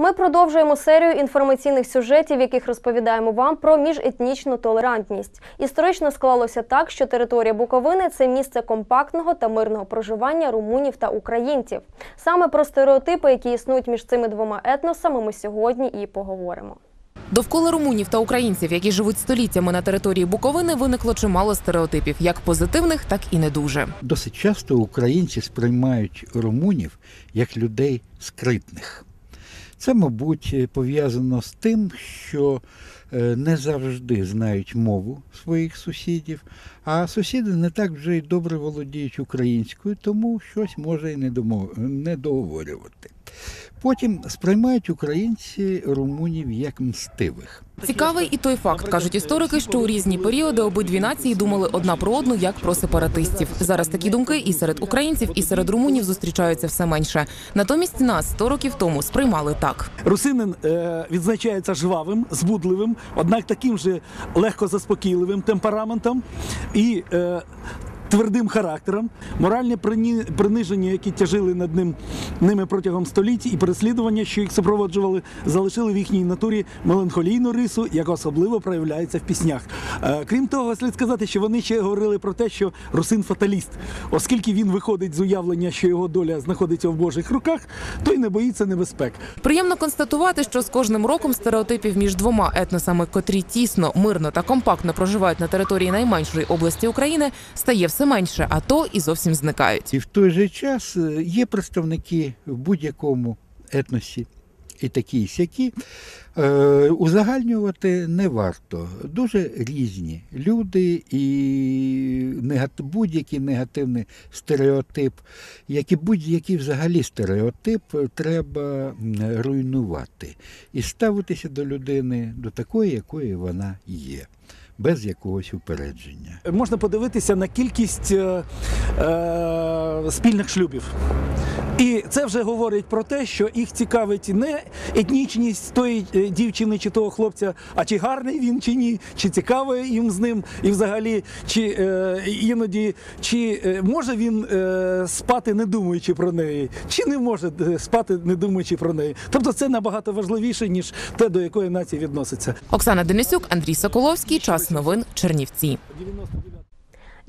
Ми продовжуємо серію інформаційних сюжетів, в яких розповідаємо вам про міжетнічну толерантність. Історично склалося так, що територія Буковини це місце компактного та мирного проживання румунів та українців. Саме про стереотипи, які існують між цими двома етносами, ми сьогодні і поговоримо. Довкола румунів та українців, які живуть століттями на території Буковини, виникло чимало стереотипів, як позитивних, так і не дуже. Досить часто українці сприймають румунів як людей скритних. Це, мабуть, пов'язано з тим, що е, не завжди знають мову своїх сусідів, а сусіди не так вже й добре володіють українською, тому щось може домов- не договорювати. Потім сприймають українці румунів як мстивих. Цікавий і той факт, кажуть історики, що у різні періоди обидві нації думали одна про одну як про сепаратистів. Зараз такі думки і серед українців, і серед румунів зустрічаються все менше. Натомість нас 100 років тому сприймали так. Русинин е, відзначається жвавим, збудливим, однак таким же легкозаспокійливим темпераментом і е, твердим характером, моральне приниження, які тяжили над ним ними протягом століть, і переслідування, що їх супроводжували, залишили в їхній натурі меланхолійну рису, яка особливо проявляється в піснях. Е, крім того, слід сказати, що вони ще говорили про те, що русин фаталіст, оскільки він виходить з уявлення, що його доля знаходиться в Божих руках, то й не боїться небезпек. Приємно констатувати, що з кожним роком стереотипів між двома етносами, котрі тісно, мирно та компактно проживають на території найменшої області України, стає все менше, а то і зовсім зникають. І в той же час е, є представники в будь-якому етносі і такі і сякі. Е, узагальнювати не варто. Дуже різні люди і будь-який негативний стереотип, як і будь-який взагалі стереотип, треба руйнувати і ставитися до людини до такої, якою вона є, без якогось упередження. можна подивитися на кількість е, е, спільних шлюбів. І це вже говорить про те, що їх цікавить не етнічність тої е, дівчини чи того хлопця, а чи гарний він чи ні, чи цікаво їм з ним, і взагалі, чи е, іноді чи е, може він е, спати не думаючи про неї, чи не може е, спати не думаючи про неї. Тобто це набагато важливіше, ніж те, до якої нації відноситься. Оксана Денисюк, Андрій Соколовський. Час новин Чернівці.